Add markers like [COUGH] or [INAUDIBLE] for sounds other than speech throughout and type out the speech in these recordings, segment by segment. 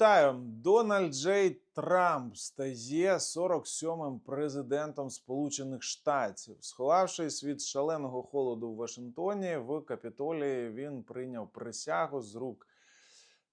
Вітаю! Дональд Джей Трамп стає 47-м президентом Сполучених Штатів. Сховавшись від шаленого холоду в Вашингтоні, в Капітолії він прийняв присягу з рук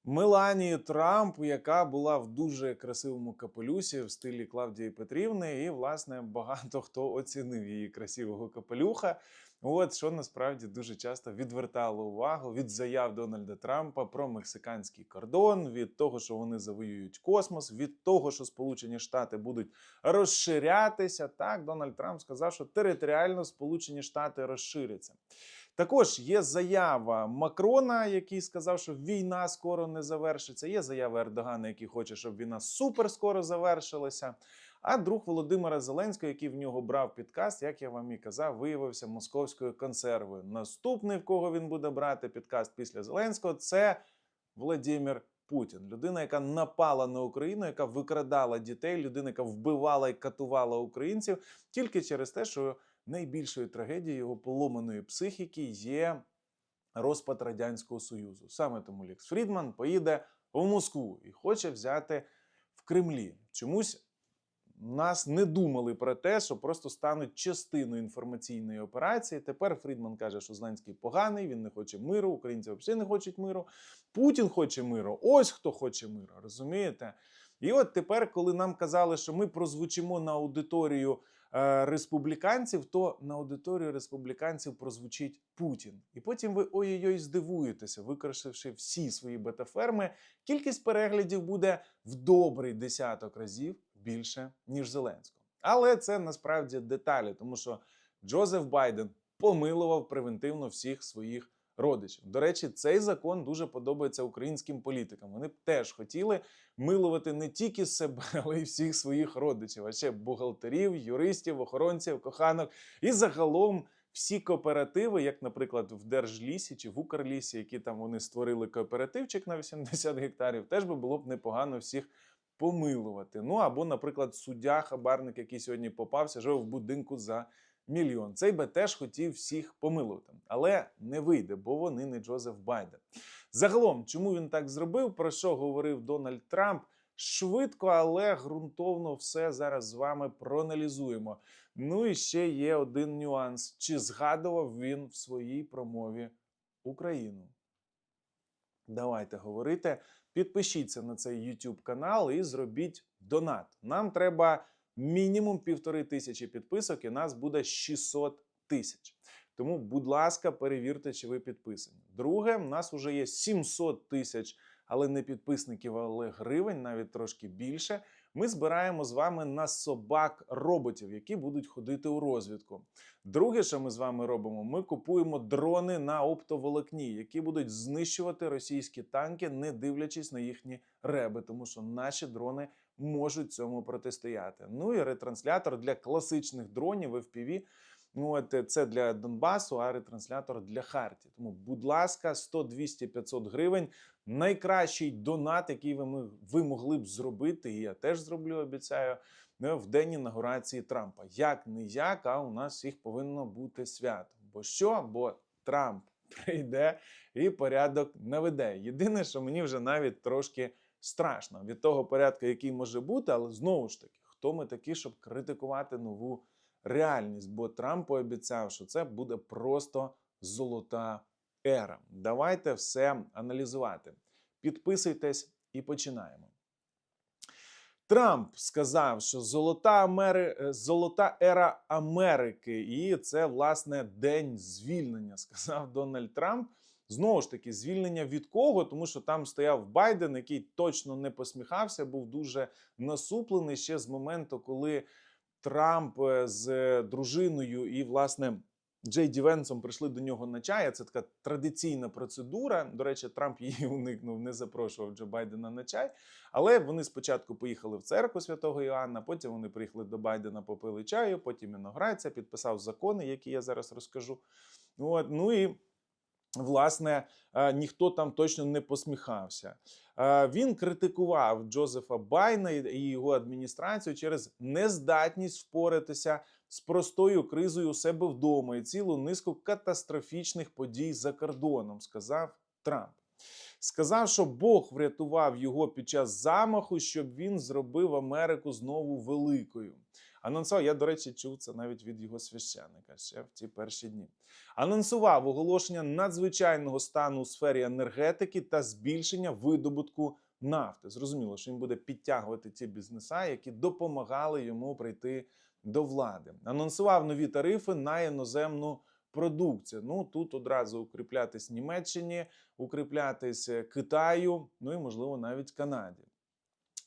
Меланії Трамп, яка була в дуже красивому капелюсі в стилі Клавдії Петрівни. І, власне, багато хто оцінив її красивого капелюха. От що насправді дуже часто відвертало увагу від заяв Дональда Трампа про мексиканський кордон, від того, що вони завоюють космос, від того, що Сполучені Штати будуть розширятися. Так, Дональд Трамп сказав, що територіально Сполучені Штати розширяться. Також є заява Макрона, який сказав, що війна скоро не завершиться. Є заява Ердогана, який хоче, щоб війна супер скоро завершилася. А друг Володимира Зеленського, який в нього брав підкаст, як я вам і казав, виявився московською консервою. Наступний, в кого він буде брати підкаст після Зеленського, це Владимир Путін. Людина, яка напала на Україну, яка викрадала дітей, людина, яка вбивала і катувала українців, тільки через те, що найбільшою трагедією його поломаної психіки є розпад Радянського Союзу. Саме тому Лікс Фрідман поїде в Москву і хоче взяти в Кремлі. Чомусь нас не думали про те, що просто стануть частиною інформаційної операції. Тепер Фрідман каже, що Зеленський поганий, він не хоче миру, українці взагалі не хочуть миру. Путін хоче миру. Ось хто хоче миру, розумієте? І от тепер, коли нам казали, що ми прозвучимо на аудиторію е, республіканців, то на аудиторію республіканців прозвучить Путін. І потім ви ой-ой-ой здивуєтеся, використавши всі свої бета-ферми, кількість переглядів буде в добрий десяток разів більше, ніж Зеленського. Але це насправді деталі, тому що Джозеф Байден помилував превентивно всіх своїх родичів. До речі, цей закон дуже подобається українським політикам. Вони б теж хотіли милувати не тільки себе, [LAUGHS] але й всіх своїх родичів, а ще бухгалтерів, юристів, охоронців, коханок і загалом. Всі кооперативи, як, наприклад, в Держлісі чи в Укрлісі, які там вони створили кооперативчик на 80 гектарів, теж би було б непогано всіх помилувати. Ну або, наприклад, суддя хабарник, який сьогодні попався, живе в будинку за мільйон. Цей би теж хотів всіх помилувати, але не вийде, бо вони не Джозеф Байден. Загалом, чому він так зробив? Про що говорив Дональд Трамп? Швидко, але ґрунтовно все зараз з вами проаналізуємо. Ну і ще є один нюанс: чи згадував він в своїй промові Україну? Давайте говорити. Підпишіться на цей YouTube канал і зробіть донат. Нам треба мінімум півтори тисячі підписок, і нас буде 600 тисяч. Тому, будь ласка, перевірте, чи ви підписані. Друге, в нас вже є 700 тисяч, але не підписників, але гривень, навіть трошки більше. Ми збираємо з вами на собак роботів, які будуть ходити у розвідку. Друге, що ми з вами робимо, ми купуємо дрони на оптоволокні, які будуть знищувати російські танки, не дивлячись на їхні реби, тому що наші дрони можуть цьому протистояти. Ну і ретранслятор для класичних дронів FPV. Ну, от е, це для Донбасу, а ретранслятор для Харті. Тому, будь ласка, 100, 200, 500 гривень. Найкращий донат, який ви, ви могли б зробити, і я теж зроблю, обіцяю, е, в день інаугурації Трампа. Як не як, а у нас всіх повинно бути свято. Бо що? Бо Трамп [LAUGHS] прийде і порядок наведе. Єдине, що мені вже навіть трошки страшно від того порядку, який може бути, але знову ж таки, хто ми такі, щоб критикувати нову реальність? Бо Трамп пообіцяв, що це буде просто золота ера. Давайте все аналізувати. Підписуйтесь і починаємо. Трамп сказав, що золота Амери... е, золота ера Америки, і це власне день звільнення, сказав Дональд Трамп. Знову ж таки, звільнення від кого? Тому що там стояв Байден, який точно не посміхався, був дуже насуплений ще з моменту, коли Трамп е, з е, дружиною і власне Джей Ді Венсом прийшли до нього на чай. Це така традиційна процедура. До речі, Трамп [LAUGHS] її уникнув, не запрошував Джо Байдена на чай. Але вони спочатку поїхали в церкву святого Іоанна, потім вони приїхали до Байдена, попили чаю, потім інаугурація, підписав закони, які я зараз розкажу. От, ну і власне е, ніхто там точно не посміхався. Е, Він критикував Джозефа Байна і його адміністрацію через нездатність впоратися з простою кризою у себе вдома і цілу низку катастрофічних подій за кордоном, сказав Трамп. Сказав, що Бог врятував його під час замаху, щоб він зробив Америку знову великою. Анонсував, я, до речі, чув це навіть від його священника ще в ті перші дні. Анонсував оголошення надзвичайного стану у сфері енергетики та збільшення видобутку нафти. Зрозуміло, що він буде підтягувати ті бізнеса, які допомагали йому прийти до влади. Анонсував нові тарифи на іноземну продукцію. Ну тут одразу укріплятись Німеччині, укріплятись е, Китаю, ну і можливо навіть Канаді.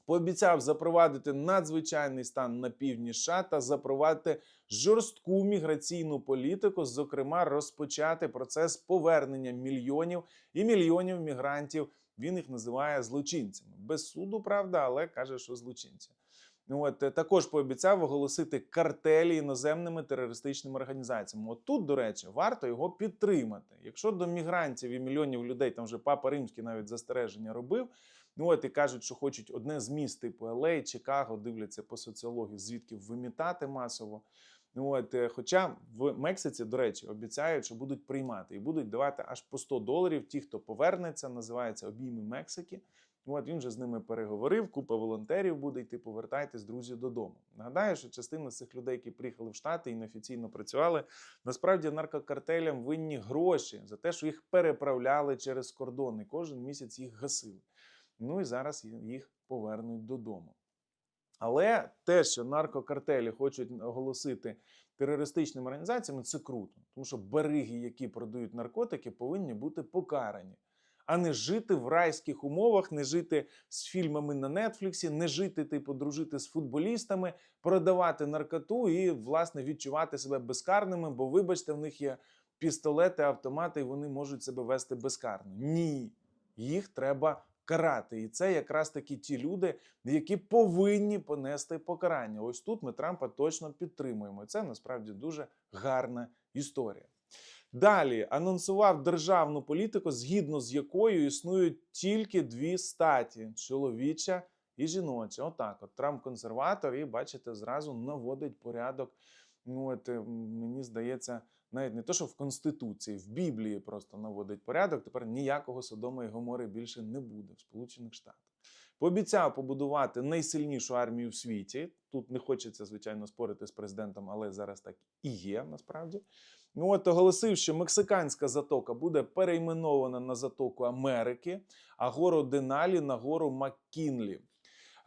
Пообіцяв запровадити надзвичайний стан на півдні США та запровадити жорстку міграційну політику, зокрема, розпочати процес повернення мільйонів і мільйонів мігрантів. Він їх називає злочинцями. Без суду, правда, але каже, що злочинці. Ну, От е, також пообіцяв оголосити картелі іноземними терористичними організаціями. От тут, до речі, варто його підтримати. Якщо до мігрантів і мільйонів людей там вже папа римський навіть застереження робив. Ну от і кажуть, що хочуть одне з міст типу Елей, Чикаго, дивляться по соціології, звідки вимітати масово. Ну от, е, хоча в Мексиці, до речі, обіцяють, що будуть приймати і будуть давати аж по 100 доларів. Ті, хто повернеться, називається обійми Мексики. От він вже з ними переговорив. Купа волонтерів буде йти. Повертайтесь, друзі, додому. Нагадаю, що частина з цих людей, які приїхали в Штати і неофіційно працювали, насправді наркокартелям винні гроші за те, що їх переправляли через кордон і кожен місяць їх гасили. Ну і зараз їх повернуть додому. Але те, що наркокартелі хочуть оголосити терористичними організаціями, це круто, тому що береги, які продають наркотики, повинні бути покарані, а не жити в райських умовах, не жити з фільмами на Нетфліксі, не жити, типу, дружити з футболістами, продавати наркоту і, власне, відчувати себе безкарними, бо, вибачте, в них є пістолети, автомати, і вони можуть себе вести безкарно. Ні, їх треба карати. І це якраз таки ті люди, які повинні понести покарання. Ось тут ми Трампа точно підтримуємо. Це насправді дуже гарна історія. Далі анонсував державну політику, згідно з якою існують тільки дві статі: чоловіча і жіноча. Отак, от Трамп консерватор, і бачите, зразу наводить порядок. Ну, от е, мені здається, навіть не то, що в Конституції, в Біблії просто наводить порядок. Тепер ніякого Содома і Гомори більше не буде в Сполучених Штатах. Пообіцяв побудувати найсильнішу армію в світі. Тут не хочеться, звичайно, спорити з президентом, але зараз так і є насправді. Ну от оголосив, що мексиканська затока буде перейменована на затоку Америки, а гору Деналі на гору Маккінлі.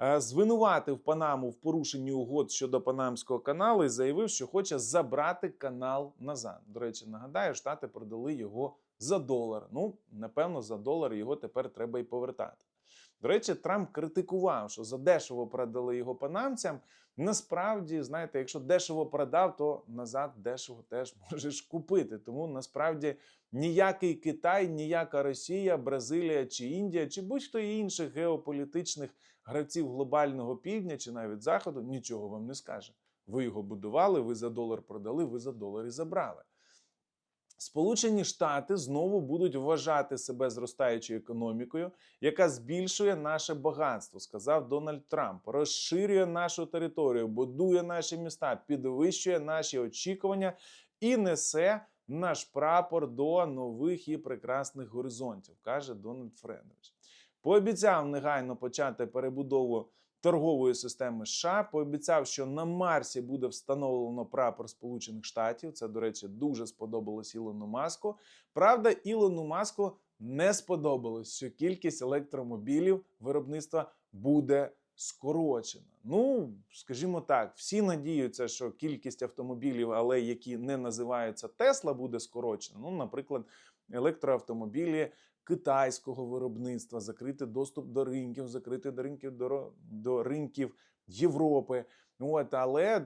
Е, Звинуватив Панаму в порушенні угод щодо Панамського каналу і заявив, що хоче забрати канал назад. До речі, нагадаю, штати продали його за долар. Ну, напевно, за долар його тепер треба і повертати. До речі, Трамп критикував, що задешево продали його панамцям. Насправді, знаєте, якщо дешево продав, то назад дешево теж [LAUGHS] можеш купити. Тому насправді ніякий Китай, ніяка Росія, Бразилія чи Індія, чи будь-хто інших геополітичних гравців глобального півдня чи навіть заходу нічого вам не скаже. Ви його будували, ви за долар продали, ви за долар і забрали. Сполучені Штати знову будуть вважати себе зростаючою економікою, яка збільшує наше багатство, сказав Дональд Трамп. Розширює нашу територію, будує наші міста, підвищує наші очікування і несе наш прапор до нових і прекрасних горизонтів, каже Дональд Фредович. Пообіцяв негайно почати перебудову торгової системи США. Пообіцяв, що на Марсі буде встановлено прапор Сполучених Штатів. Це, до речі, дуже сподобалось Ілону Маску. Правда, Ілону Маску не сподобалось, що кількість електромобілів виробництва буде скорочена. Ну, скажімо так, всі надіються, що кількість автомобілів, але які не називаються Тесла, буде скорочена. Ну, наприклад, електроавтомобілі китайського виробництва, закрити доступ до ринків, закрити до ринків до, до ринків Європи. От, але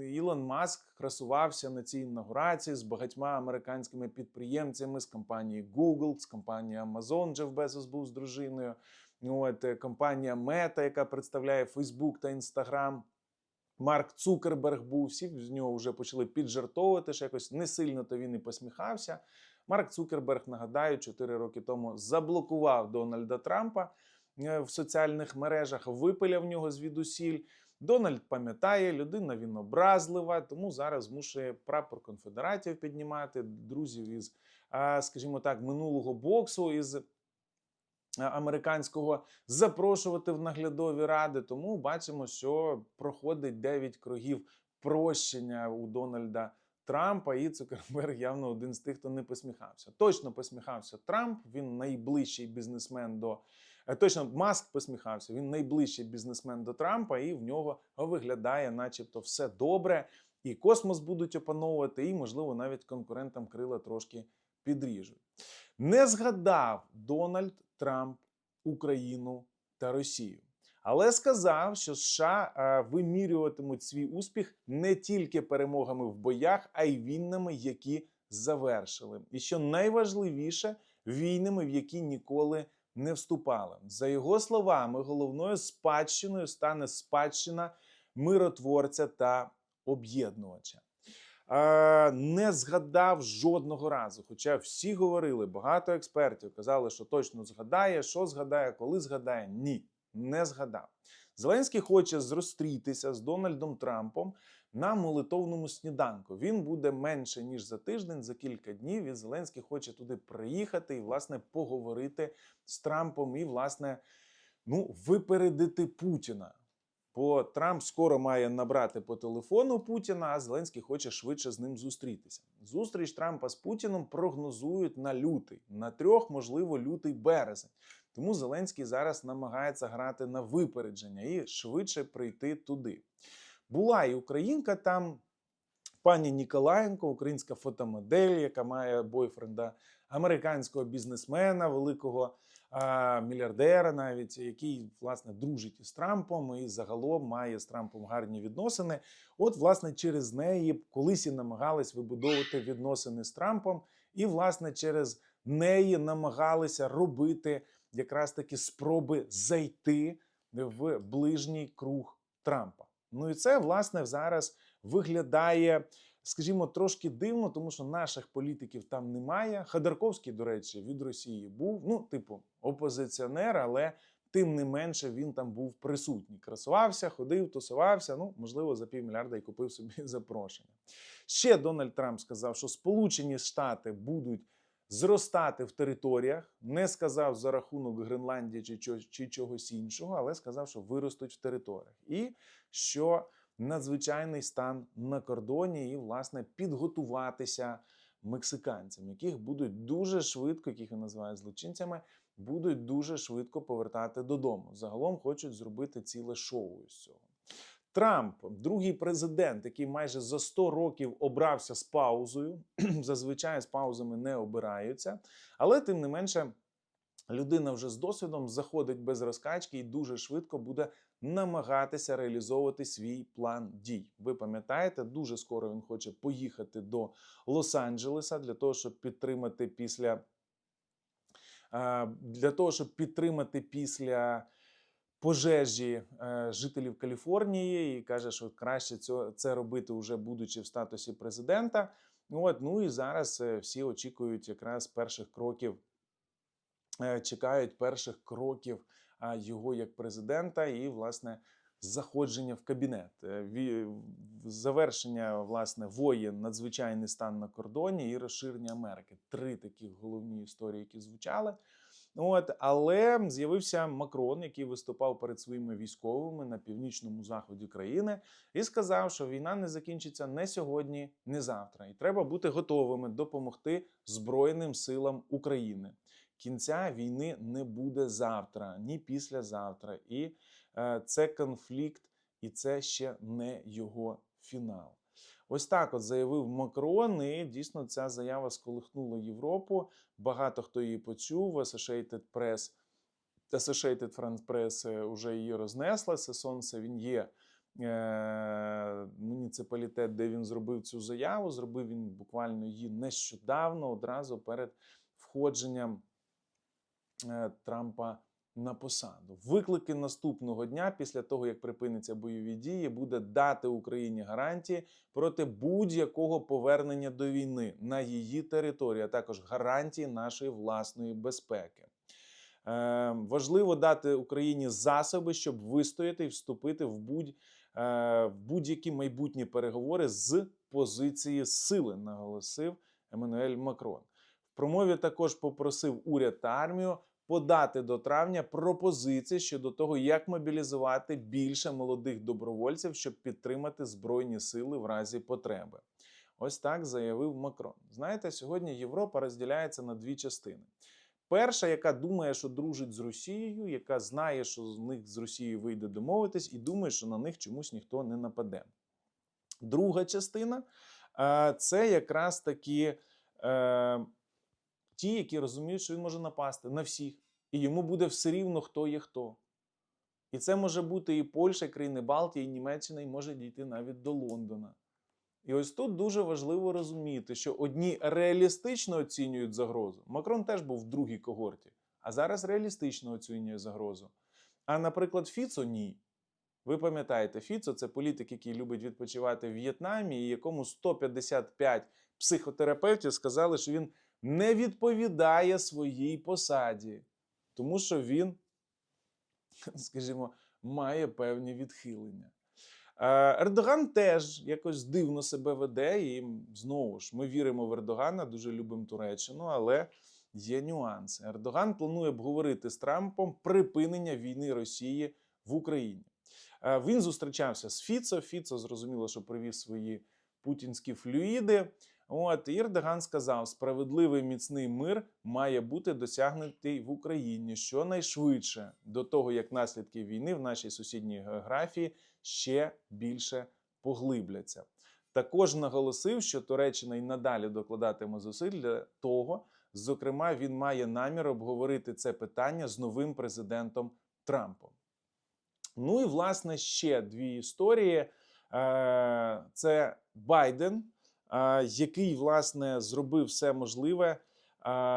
Ілон Маск красувався на цій інаугурації з багатьма американськими підприємцями з компанії Google, з компанії Amazon, Джеф Безос був з дружиною. От, е, компанія Meta, яка представляє Facebook та Instagram. Марк Цукерберг був, всі з нього вже почали піджартовувати, що якось не сильно то він і посміхався. Марк Цукерберг, нагадаю, 4 роки тому заблокував Дональда Трампа е, в соціальних мережах, випиляв нього звідусіль. Дональд пам'ятає, людина він образлива, тому зараз змушує прапор конфедератів піднімати друзів із, скажімо так, минулого боксу із е, американського запрошувати в наглядові ради. Тому бачимо, що проходить 9 кругів прощення у Дональда Трампа, і Цукерберг явно один з тих, хто не посміхався. Точно посміхався Трамп. Він найближчий бізнесмен до е, точно Маск посміхався. Він найближчий бізнесмен до Трампа, і в нього виглядає, начебто, все добре. І космос будуть опановувати, і, можливо, навіть конкурентам крила трошки підріжуть. Не згадав Дональд Трамп Україну та Росію. Але сказав, що США е, вимірюватимуть свій успіх не тільки перемогами в боях, а й війнами, які завершили. І що найважливіше, війнами, в які ніколи не вступали. За його словами, головною спадщиною стане спадщина миротворця та об'єднувача. Е, Не згадав жодного разу. Хоча всі говорили, багато експертів казали, що точно згадає, що згадає, коли згадає. Ні, не згадав. Зеленський хоче зустрітися з Дональдом Трампом на молитовному сніданку. Він буде менше ніж за тиждень, за кілька днів. І Зеленський хоче туди приїхати і, власне, поговорити з Трампом і, власне, ну, випередити Путіна. Бо Трамп скоро має набрати по телефону Путіна, а Зеленський хоче швидше з ним зустрітися. Зустріч Трампа з Путіном прогнозують на лютий, на трьох, можливо, лютий березень. Тому Зеленський зараз намагається грати на випередження і швидше прийти туди. Була і українка там, пані Ніколаєнко, українська фотомодель, яка має бойфренда американського бізнесмена, великого а, мільярдера, навіть який власне дружить із Трампом і загалом має з Трампом гарні відносини. От, власне, через неї колись і намагались вибудовувати відносини з Трампом, і, власне, через неї намагалися робити якраз таки спроби зайти в ближній круг Трампа. Ну і це власне зараз виглядає, скажімо, трошки дивно, тому що наших політиків там немає. Ходорковський, до речі, від Росії був, ну, типу, опозиціонер, але тим не менше він там був присутній. Красувався, ходив, тусувався. Ну, можливо, за півмільярда і купив собі [LAUGHS] запрошення. Ще Дональд Трамп сказав, що Сполучені Штати будуть зростати в територіях. Не сказав за рахунок Гренландії чи, чи чогось іншого, але сказав, що виростуть в територіях. І що надзвичайний стан на кордоні, і, власне, підготуватися мексиканцям, яких будуть дуже швидко, яких він називає злочинцями, будуть дуже швидко повертати додому. Загалом хочуть зробити ціле шоу із цього. Трамп, другий президент, який майже за 100 років обрався з паузою. [CLEARS THROAT] Зазвичай з паузами не обираються, але тим не менше. Людина вже з досвідом заходить без розкачки і дуже швидко буде намагатися реалізовувати свій план дій. Ви пам'ятаєте, дуже скоро він хоче поїхати до Лос-Анджелеса для того, щоб підтримати після для того, щоб підтримати після пожежі е, жителів Каліфорнії, і каже, що краще це робити вже будучи в статусі президента. От, ну і зараз е, всі очікують якраз перших кроків, е, чекають перших кроків його як президента і, власне, заходження в кабінет. Завершення власне воєн, надзвичайний стан на кордоні і розширення Америки. Три такі головні історії, які звучали. От, але з'явився Макрон, який виступав перед своїми військовими на північному заході країни, і сказав, що війна не закінчиться не сьогодні, не завтра, і треба бути готовими допомогти Збройним силам України. Кінця війни не буде завтра, ні післязавтра. І е, це конфлікт, і це ще не його фінал. Ось так от заявив Макрон, і дійсно ця заява сколихнула Європу. Багато хто її почув. Associated Press, Associated France Press вже її рознесла. Сесонсе він є е, муніципалітет, де він зробив цю заяву. Зробив він буквально її нещодавно, одразу перед входженням е, Трампа на посаду. Виклики наступного дня, після того як припиняться бойові дії, буде дати Україні гарантії проти будь-якого повернення до війни на її території, а також гарантії нашої власної безпеки. Е, важливо дати Україні засоби, щоб вистояти і вступити в будь е, будь-які майбутні переговори з позиції сили, наголосив Еммануель Макрон. В промові також попросив уряд та армію подати до травня пропозиції щодо того, як мобілізувати більше молодих добровольців, щоб підтримати збройні сили в разі потреби. Ось так заявив Макрон. Знаєте, сьогодні Європа розділяється на дві частини. Перша, яка думає, що дружить з Росією, яка знає, що з них з Росією вийде домовитись, і думає, що на них чомусь ніхто не нападе. Друга частина е, це якраз такі е, ті, які розуміють, що він може напасти на всіх, і йому буде все рівно, хто є хто. І це може бути і Польща, і країни Балтії, і Німеччина, і може дійти навіть до Лондона. І ось тут дуже важливо розуміти, що одні реалістично оцінюють загрозу. Макрон теж був в другій когорті, а зараз реалістично оцінює загрозу. А, наприклад, Фіцо ні. Ви пам'ятаєте, Фіцо це політик, який любить відпочивати в В'єтнамі, і якому 155 психотерапевтів сказали, що він не відповідає своїй посаді, тому що він, [LAUGHS] скажімо, має певні відхилення. Е, Ердоган теж якось дивно себе веде, і знову ж ми віримо в Ердогана, дуже любимо Туреччину, але є нюанси. Ердоган планує обговорити з Трампом припинення війни Росії в Україні. Е, Він зустрічався з Фіцо. Фіцо зрозуміло, що привіз свої путінські флюїди. От і Ердоган сказав: справедливий міцний мир має бути досягнутий в Україні щонайшвидше до того, як наслідки війни в нашій сусідній географії ще більше поглибляться. Також наголосив, що Туреччина й надалі докладатиме зусиль для того. Зокрема, він має намір обговорити це питання з новим президентом Трампом. Ну і власне ще дві історії: Е, це Байден, який власне зробив все можливе,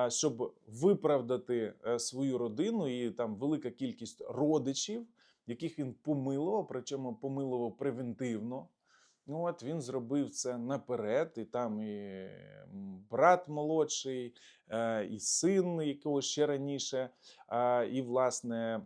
щоб виправдати е, свою родину, і там велика кількість родичів, яких він помилував, причому помилував превентивно. Ну, от він зробив це наперед, і там і брат молодший, е, і син, якого ще раніше, і, власне,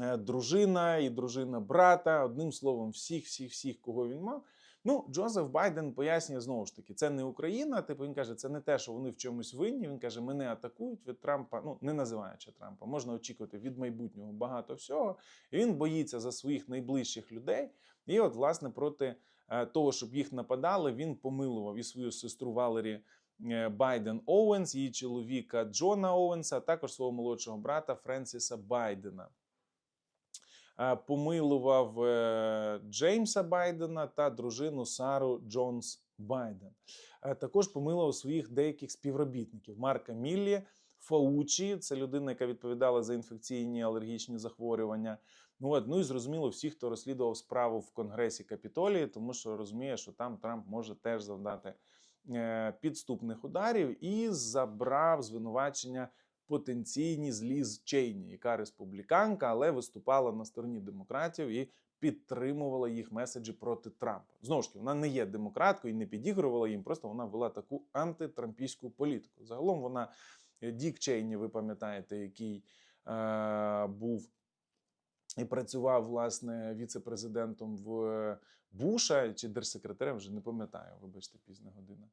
е, дружина, і дружина брата. Одним словом, всіх, всіх, всіх, кого він мав. Ну, Джозеф Байден пояснює знову ж таки, це не Україна. Типу він каже, це не те, що вони в чомусь винні. Він каже, мене атакують від Трампа. Ну не називаючи Трампа, можна очікувати від майбутнього багато всього. І він боїться за своїх найближчих людей. І, от, власне, проти е, того, щоб їх нападали, він помилував і свою сестру Валері е, Байден Оуенс, її чоловіка Джона Оуенса, а також свого молодшого брата Френсіса Байдена. Помилував е, Джеймса Байдена та дружину Сару Джонс Байден. Е, Також помилував своїх деяких співробітників Марка Міллі, Фаучі, це людина, яка відповідала за інфекційні алергічні захворювання. Ну, от, ну і зрозуміло, всіх, хто розслідував справу в Конгресі Капітолії, тому що розуміє, що там Трамп може теж завдати е, підступних ударів і забрав звинувачення потенційні з Чейні, яка республіканка, але виступала на стороні демократів і підтримувала їх меседжі проти Трампа. Знову ж таки, вона не є демократкою і не підігрувала їм, просто вона вела таку антитрампійську політику. Загалом вона е, Дік Чейні, ви пам'ятаєте, який е, був і працював власне віце-президентом в Буша чи держсекретарем, вже не пам'ятаю, вибачте, пізна година.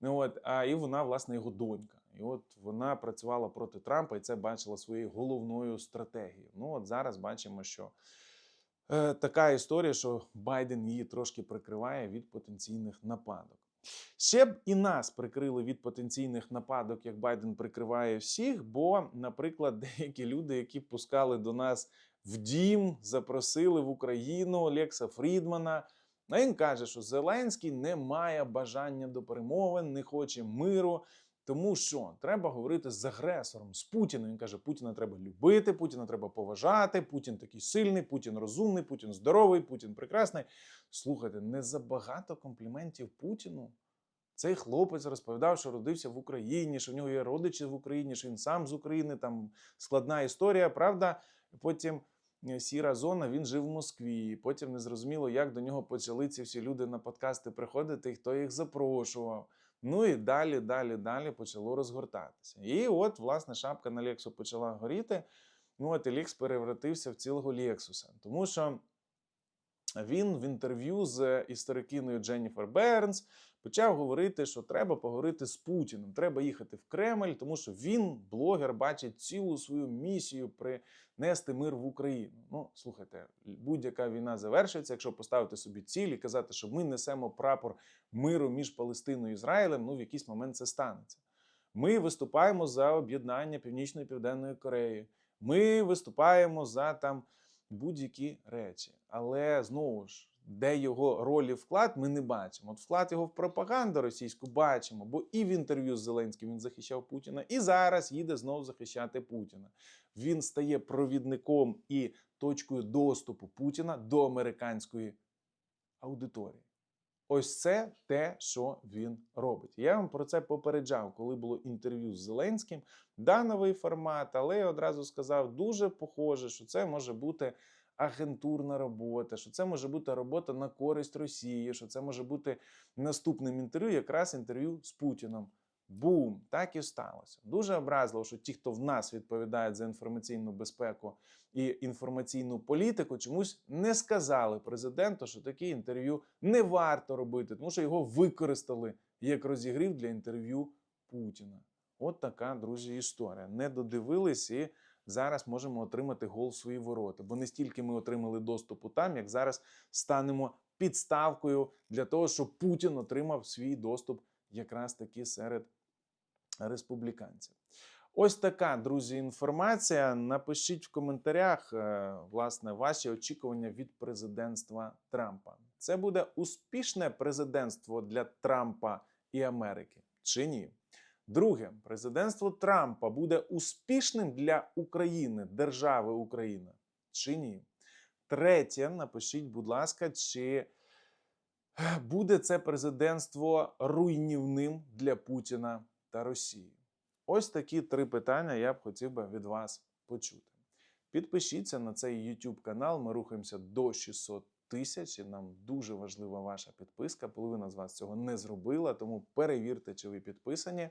Ну от, а і вона, власне, його донька. І от вона працювала проти Трампа і це бачила своєю головною стратегією. Ну от зараз бачимо, що е, така історія, що Байден її трошки прикриває від потенційних нападок. Ще б і нас прикрили від потенційних нападок, як Байден прикриває всіх. Бо, наприклад, [LAUGHS] деякі люди, які пускали до нас в дім, запросили в Україну Лекса Фрідмана. А він каже, що Зеленський не має бажання до перемовин, не хоче миру. Тому що треба говорити з агресором, з Путіним. Він каже, Путіна треба любити, Путіна треба поважати. Путін такий сильний, Путін розумний, Путін здоровий, Путін прекрасний. Слухайте, не забагато компліментів Путіну. Цей хлопець розповідав, що родився в Україні, що в нього є родичі в Україні, що він сам з України. Там складна історія. Правда, потім сіра зона, він жив в Москві. Потім не зрозуміло, як до нього почали ці всі люди на подкасти приходити, і хто їх запрошував. Ну і далі, далі, далі почало розгортатися. І от, власне, шапка на Лексу почала горіти. Ну, от і Лікс перевратився в цілого Лексуса. Тому що він в інтерв'ю з історикиною Дженніфер Бернс почав говорити, що треба поговорити з Путіним, треба їхати в Кремль, тому що він, блогер, бачить цілу свою місію принести мир в Україну. Ну, слухайте, будь-яка війна завершиться, якщо поставити собі ціль і казати, що ми несемо прапор миру між Палестиною і Ізраїлем, ну в якийсь момент це станеться. Ми виступаємо за об'єднання Північної і Південної Кореї. Ми виступаємо за там будь-які речі. Але знову ж, де його роль і вклад, ми не бачимо. От вклад його в пропаганду російську бачимо, бо і в інтерв'ю з Зеленським він захищав Путіна, і зараз їде знову захищати Путіна. Він стає провідником і точкою доступу Путіна до американської аудиторії. Ось це те, що він робить. Я вам про це попереджав, коли було інтерв'ю з Зеленським. Да, новий формат, але я одразу сказав, дуже похоже, що це може бути агентурна робота, що це може бути робота на користь Росії, що це може бути наступним інтерв'ю, якраз інтерв'ю з Путіном. Бум! Так і сталося. Дуже образливо, що ті, хто в нас відповідають за інформаційну безпеку і інформаційну політику, чомусь не сказали президенту, що такі інтерв'ю не варто робити, тому що його використали як розігрів для інтерв'ю Путіна. От така, друзі, історія. Не додивились і зараз можемо отримати гол в свої ворота. Бо не стільки ми отримали доступу там, як зараз станемо підставкою для того, щоб Путін отримав свій доступ якраз таки серед республіканців. Ось така, друзі, інформація. Напишіть в коментарях, е, власне, ваші очікування від президентства Трампа. Це буде успішне президентство для Трампа і Америки чи ні? Друге, президентство Трампа буде успішним для України, держави Україна чи ні? Третє, напишіть, будь ласка, чи буде це президентство руйнівним для Путіна та Росії? Ось такі три питання я б хотів би від вас почути. Підпишіться на цей YouTube канал. Ми рухаємося до 600 тисяч. І нам дуже важлива ваша підписка. Половина з вас цього не зробила, тому перевірте, чи ви підписані.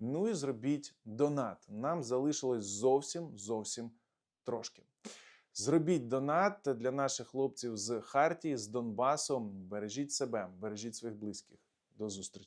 Ну і зробіть донат. Нам залишилось зовсім зовсім трошки. Зробіть донат для наших хлопців з Хартії, з Донбасу. Бережіть себе, бережіть своїх близьких. До зустрічі.